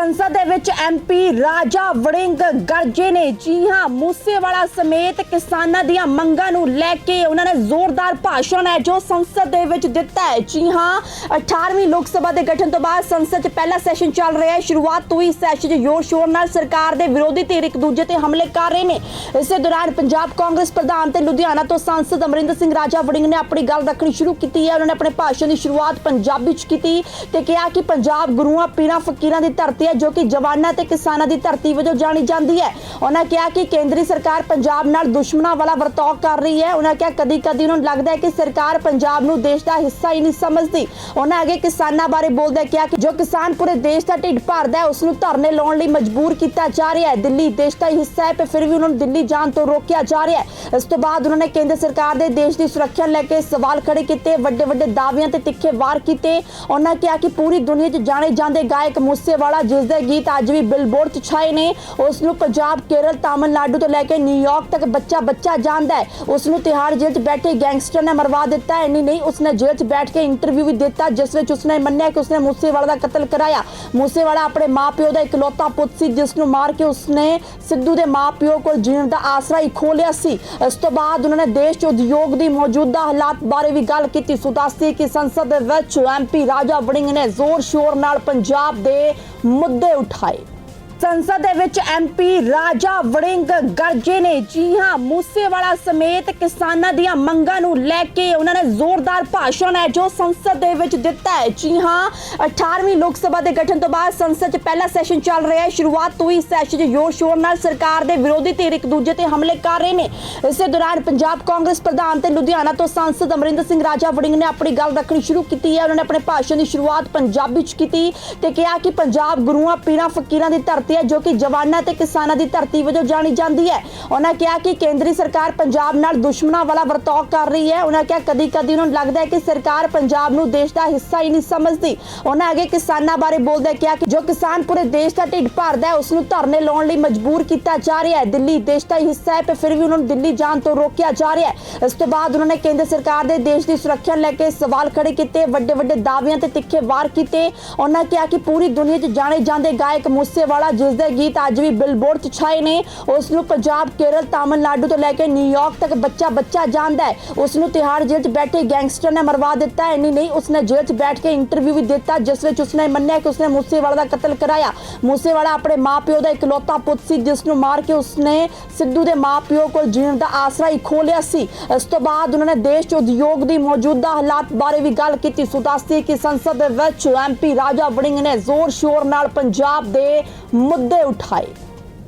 ਸੰਸਦ ਦੇ ਵਿੱਚ ਐਮਪੀ ਰਾਜਾ ਵੜਿੰਗ ਗਰਜੇ ਨੇ ਜੀ ਹਾਂ, ਮੂਸੇਵਾਲਾ ਸਮੇਤ ਕਿਸਾਨਾਂ ਦੀਆਂ ਮੰਗਾਂ ਨੂੰ ਲੈ ਕੇ ਉਹਨਾਂ ਨੇ ਜ਼ੋਰਦਾਰ ਭਾਸ਼ਣ ਹੈ, ਜੋ ਸੰਸਦ ਦੇ ਵਿੱਚ ਦਿੱਤਾ ਹੈ। ਜੀ ਹਾਂ 18ਵੀਂ ਲੋਕ ਸਭਾ ਦੇ ਗਠਨ ਤੋਂ ਬਾਅਦ ਸੰਸਦ 'ਚ ਪਹਿਲਾ ਸੈਸ਼ਨ ਚੱਲ ਰਿਹਾ ਹੈ। ਸ਼ੁਰੂਆਤ ਤੋਂ ਹੀ ਸੈਸ਼ਨ 'ਚ ਜ਼ੋਰ ਸ਼ੋਰ ਨਾਲ ਸਰਕਾਰ ਦੇ ਵਿਰੋਧੀ ਧਿਰ ਇੱਕ ਦੂਜੇ ਤੇ ਹਮਲੇ ਕਰ ਰਹੇ ਨੇ। ਇਸੇ ਦੌਰਾਨ ਪੰਜਾਬ ਕਾਂਗਰਸ ਪ੍ਰਧਾਨ ਤੇ ਲੁਧਿਆਣਾ ਤੋਂ ਸੰਸਦ ਅਮਰਿੰਦਰ ਸਿੰਘ ਰਾਜਾ ਵੜਿੰਗ ਨੇ ਆਪਣੀ ਗੱਲ ਰੱਖਣੀ ਸ਼ੁਰੂ ਕੀਤੀ ਹੈ। ਉਹਨਾਂ ਨੇ ਆਪਣੇ ਭਾਸ਼ਣ ਦੀ ਸ਼ੁਰੂਆਤ ਪੰਜਾਬੀ 'ਚ ਕੀਤੀ ਤੇ ਕਿਹਾ ਕਿ ਪੰਜਾਬ ਗੁਰੂਆਂ, ਪੀਰਾਂ, ਫਕੀਰਾਂ ਦੀ ਧਰਤੀ ਹੈ ਜੋ ਕਿ ਜਵਾਨਾਂ ਤੇ ਕਿਸਾਨਾਂ ਦੀ ਧਰਤੀ ਵਜੋਂ ਜਾਣੀ ਜਾਂਦੀ ਹੈ। ਉਹਨਾਂ ਕਿਹਾ ਕਿ ਕੇਂਦਰੀ ਸਰਕਾਰ ਪੰਜਾਬ ਨਾਲ ਦੁਸ਼ਮਣਾਂ ਵਾਲਾ ਵਰਤਾਓ ਕਰ ਰਹੀ ਹੈ। ਉਹਨਾਂ ਕਿਹਾ ਕਦੀ ਕਦੀ ਉਹਨਾਂ ਨੂੰ ਲੱਗਦਾ ਹੈ ਕਿ ਸਰਕਾਰ ਪੰਜਾਬ ਨੂੰ ਦੇਸ਼ ਦਾ ਹਿੱਸਾ ਹੀ ਨਹੀਂ ਸਮਝਦੀ। ਉਹਨਾਂ ਅੱਗੇ ਕਿਸਾਨਾਂ ਬਾਰੇ ਬੋਲਦੇ ਕਿਹਾ ਕਿ ਜੋ ਕਿਸਾਨ ਪੂਰੇ ਦੇਸ਼ ਦਾ ਢਿੱਡ ਭਰਦਾ ਹੈ ਉਸ ਨੂੰ ਧਰਨੇ ਲਾਉਣ ਲਈ ਮਜਬੂਰ ਕੀਤਾ ਜਾ ਰਿਹਾ ਹੈ। ਦਿੱਲੀ ਦੇਸ਼ ਦਾ ਹੀ ਹਿੱਸਾ ਹੈ, ਪਰ ਫਿਰ ਵੀ ਉਹਨਾਂ ਨੂੰ ਦਿੱਲੀ ਜਾਣ ਤੋਂ ਰੋਕਿਆ ਜਾ ਰਿਹਾ ਹੈ। ਇਸ ਤੋਂ ਬਾਅਦ ਉਹਨਾਂ ਨੇ ਕੇਂਦਰ ਸਰਕਾਰ ਦੇ ਦੇਸ਼ ਦੀ ਸੁਰੱਖਿਆ ਨੂੰ ਲੈ ਕੇ ਸਵਾਲ ਖੜੇ ਕੀਤੇ ਵੱਡੇ ਵੱਡੇ ਦਾਅਵਿਆਂ ਤੇ ਤਿੱਖੇ ਵਾਰ ਕੀਤੇ। ਉਹਨਾਂ ਕਿਹਾ ਕਿ ਪੂਰੀ ਦੁਨੀਆ 'ਚ ਜਾਣੇ ਜਾਂਦੇ ਗਾਇਕ ਮੂਸੇਵਾਲਾ ਜਿਸ ਦੇ ਗੀਤ ਅੱਜ ਵੀ ਬਿਲਬੋਰਡ 'ਚ ਛਾਏ ਨੇ। ਉਸ ਨੂੰ ਪੰਜਾਬ, ਕੇਰਲ, ਤਾਮਿਲਨਾਡੂ ਤੋਂ ਲੈ ਕੇ ਨਿਊਯਾਰਕ ਤੱਕ ਬੱਚਾ ਬੱਚਾ ਜਾਣਦਾ ਹੈ। ਉਸ ਨੂੰ ਤਿਹਾੜ ਜੇਲ੍ਹ 'ਚ ਬੈਠੇ ਗੈਂਗਸਟਰ ਨੇ ਮਰਵਾ ਦਿੱਤਾ ਹੈ। ਇੰਨੀ ਨਹੀਂ, ਉਸਨੇ ਜੇਲ੍ਹ 'ਚ ਬੈਠ ਕੇ ਇੰਟਰਵਿਊ ਵੀ ਦਿੱਤਾ, ਜਿਸ ਵਿੱਚ ਉਸਨੇ ਮੰਨਿਆ ਕਿ ਉਸਨੇ ਮੂਸੇਵਾਲਾ ਦਾ ਕਤਲ ਕਰਾਇਆ। ਮੂਸੇਵਾਲਾ ਆਪਣੇ ਮਾਪਿਓ ਦਾ ਇਕਲੌਤਾ ਪੁੱਤ ਸੀ ਜਿਸ ਨੂੰ ਮਾਰ ਕੇ ਉਸਨੇ ਸਿੱਧੂ ਦੇ ਮਾਪਿਓ ਕੋਲ ਜੀਣ ਦਾ ਆਸਰਾ ਹੀ ਖੋਲਿਆ ਸੀ। ਇਸ ਤੋਂ ਬਾਅਦ ਉਹਨਾਂ ਨੇ ਦੇਸ਼ 'ਚ ਉਦਯੋਗ ਦੀ ਮੌਜੂਦਾ ਹਾਲਾਤ ਬਾਰੇ ਵੀ ਗੱਲ ਕੀਤੀ। ਸੋ ਦੱਸਦੀ ਕਿ ਸੰਸਦ ਵਿੱਚ ਐਮਪੀ ਰਾਜਾ ਵੜਿੰਗ ਨੇ ਜ਼ੋਰ ਸ਼ੋਰ ਨਾਲ ਪੰਜਾਬ ਦੇ ਮੁੱਦੇ ਉਠਾਏ ਸੰਸਦ ਦੇ ਵਿੱਚ ਐਮਪੀ ਰਾਜਾ ਵੜਿੰਗ ਗਰਜੇ ਨੇ, ਜੀ ਹਾਂ, ਮੂਸੇਵਾਲਾ ਸਮੇਤ ਕਿਸਾਨਾਂ ਦੀਆਂ ਮੰਗਾਂ ਨੂੰ ਲੈ ਕੇ ਉਹਨਾਂ ਨੇ ਜ਼ੋਰਦਾਰ ਭਾਸ਼ਣ ਹੈ, ਜੋ ਸੰਸਦ ਦੇ ਵਿੱਚ ਦਿੱਤਾ ਹੈ। ਜੀ ਹਾਂ 18ਵੀਂ ਲੋਕ ਸਭਾ ਦੇ ਗਠਨ ਤੋਂ ਬਾਅਦ ਸੰਸਦ 'ਚ ਪਹਿਲਾ ਸੈਸ਼ਨ ਚੱਲ ਰਿਹਾ ਹੈ। ਸ਼ੁਰੂਆਤ ਤੋਂ ਹੀ ਸੈਸ਼ਨ 'ਚ ਜ਼ੋਰ ਸ਼ੋਰ ਨਾਲ ਸਰਕਾਰ ਦੇ ਵਿਰੋਧੀ ਧਿਰ ਇੱਕ ਦੂਜੇ ਤੇ ਹਮਲੇ ਕਰ ਰਹੇ ਨੇ। ਇਸੇ ਦੌਰਾਨ ਪੰਜਾਬ ਕਾਂਗਰਸ ਪ੍ਰਧਾਨ ਤੇ ਲੁਧਿਆਣਾ ਤੋਂ ਸੰਸਦ ਅਮਰਿੰਦਰ ਸਿੰਘ ਰਾਜਾ ਵੜਿੰਗ ਨੇ ਆਪਣੀ ਗੱਲ ਰੱਖਣੀ ਸ਼ੁਰੂ ਕੀਤੀ ਹੈ। ਉਹਨਾਂ ਨੇ ਆਪਣੇ ਭਾਸ਼ਣ ਦੀ ਸ਼ੁਰੂਆਤ ਪੰਜਾਬੀ 'ਚ ਕੀਤੀ ਤੇ ਕਿਹਾ ਕਿ ਪੰਜਾਬ ਗੁਰੂਆਂ, ਪੀਰਾਂ, ਫਕੀਰਾਂ ਦੀ ਧਰਤੀ ਹੈ, ਜੋ ਕਿ ਜਵਾਨਾਂ ਤੇ ਕਿਸਾਨਾਂ ਦੀ ਧਰਤੀ ਵਜੋਂ ਜਾਣੀ ਜਾਂਦੀ ਹੈ। ਉਹਨਾਂ ਕਿਹਾ ਕਿ ਕੇਂਦਰੀ ਸਰਕਾਰ ਪੰਜਾਬ ਨਾਲ ਦੁਸ਼ਮਣਾਂ ਵਾਲਾ ਵਰਤਾਓ ਕਰ ਰਹੀ ਹੈ। ਉਹਨਾਂ ਕਿਹਾ ਕਦੀ ਕਦੀ ਉਹਨਾਂ ਨੂੰ ਲੱਗਦਾ ਹੈ ਕਿ ਸਰਕਾਰ ਪੰਜਾਬ ਨੂੰ ਦੇਸ਼ ਦਾ ਹਿੱਸਾ ਹੀ ਨਹੀਂ ਸਮਝਦੀ। ਉਹਨਾਂ ਅੱਗੇ ਕਿਸਾਨਾਂ ਬਾਰੇ ਬੋਲਦੇ ਕਿਹਾ ਕਿ ਜੋ ਕਿਸਾਨ ਪੂਰੇ ਦੇਸ਼ ਦਾ ਢਿੱਡ ਭਰਦਾ ਹੈ ਉਸ ਨੂੰ ਧਰਨੇ ਲਾਉਣ ਲਈ ਮਜਬੂਰ ਕੀਤਾ ਜਾ ਰਿਹਾ ਹੈ। ਦਿੱਲੀ ਦੇਸ਼ ਦਾ ਹੀ ਹਿੱਸਾ ਹੈ, ਪਰ ਫਿਰ ਵੀ ਉਹਨਾਂ ਨੂੰ ਦਿੱਲੀ ਜਾਣ ਤੋਂ ਰੋਕਿਆ ਜਾ ਰਿਹਾ ਹੈ। ਇਸ ਤੋਂ ਬਾਅਦ ਉਹਨਾਂ ਨੇ ਕੇਂਦਰ ਸਰਕਾਰ ਦੇ ਦੇਸ਼ ਦੀ ਸੁਰੱਖਿਆ ਨੂੰ ਲੈ ਕੇ ਸਵਾਲ ਖੜੇ ਕੀਤੇ ਵੱਡੇ ਵੱਡੇ ਦਾਅਵਿਆਂ ਤੇ ਤਿੱਖੇ ਵਾਰ ਕੀਤੇ। ਉਹਨਾਂ ਕਿਹਾ ਕਿ ਪੂਰੀ ਦੁਨੀਆ 'ਚ ਜਾਣੇ ਜਾਂਦੇ ਗਾਇਕ ਮੂਸੇਵਾਲਾ ਜਿਸ ਦੇ ਗੀਤ ਅੱਜ ਵੀ ਬਿਲਬੋਰਡ 'ਚ ਛਾਏ ਨੇ, ਉਸ ਨੂੰ ਪੰਜਾਬ, ਕੇਰਲ, ਤਾਮਿਲਨਾਡੂ ਤੋਂ ਲੈ ਕੇ ਨਿਊਯਾਰਕ ਤੱਕ ਬੱਚਾ ਬੱਚਾ ਜਾਣਦਾ ਹੈ। ਉਸ ਨੂੰ ਤਿਹਾੜ ਜੇਲ੍ਹ 'ਚ ਬੈਠੇ ਗੈਂਗਸਟਰ ਨੇ ਮਰਵਾ ਦਿੱਤਾ ਇੰਨੀ ਨਹੀਂ, ਉਸਨੇ ਜੇਲ੍ਹ 'ਚ ਬੈਠ ਕੇ ਇੰਟਰਵਿਊ ਵੀ ਦਿੱਤਾ, ਜਿਸ ਵਿੱਚ ਉਸਨੇ ਮੰਨਿਆ ਕਿ ਉਸਨੇ ਮੂਸੇਵਾਲਾ ਦਾ ਕਤਲ ਕਰਾਇਆ। ਮੂਸੇਵਾਲਾ ਆਪਣੇ ਮਾਪਿਓ ਦਾ ਇਕਲੌਤਾ ਪੁੱਤ ਸੀ, ਜਿਸ ਨੂੰ ਮਾਰ ਕੇ ਉਸਨੇ ਸਿੱਧੂ ਦੇ ਮਾਪਿਓ ਕੋਲ ਜੀਣ ਦਾ ਆਸਰਾ ਹੀ ਖੋਲਿਆ ਸੀ। ਇਸ ਤੋਂ ਬਾਅਦ ਉਹਨਾਂ ਨੇ ਦੇਸ਼ 'ਚ ਉਦਯੋਗ ਦੀ ਮੌਜੂਦਾ ਹਾਲਾਤ ਬਾਰੇ ਵੀ ਗੱਲ ਕੀਤੀ। ਸੋ ਕਿ ਸੰਸਦ ਦੇ ਵਿੱਚ ਐਮਪੀ ਰਾਜਾ ਵੜਿੰਗ ਨੇ ਜ਼ੋਰ ਸ਼ੋਰ ਨਾਲ ਪੰਜਾਬ ਦੇ ਮੁੱਦੇ ਉਠਾਏ।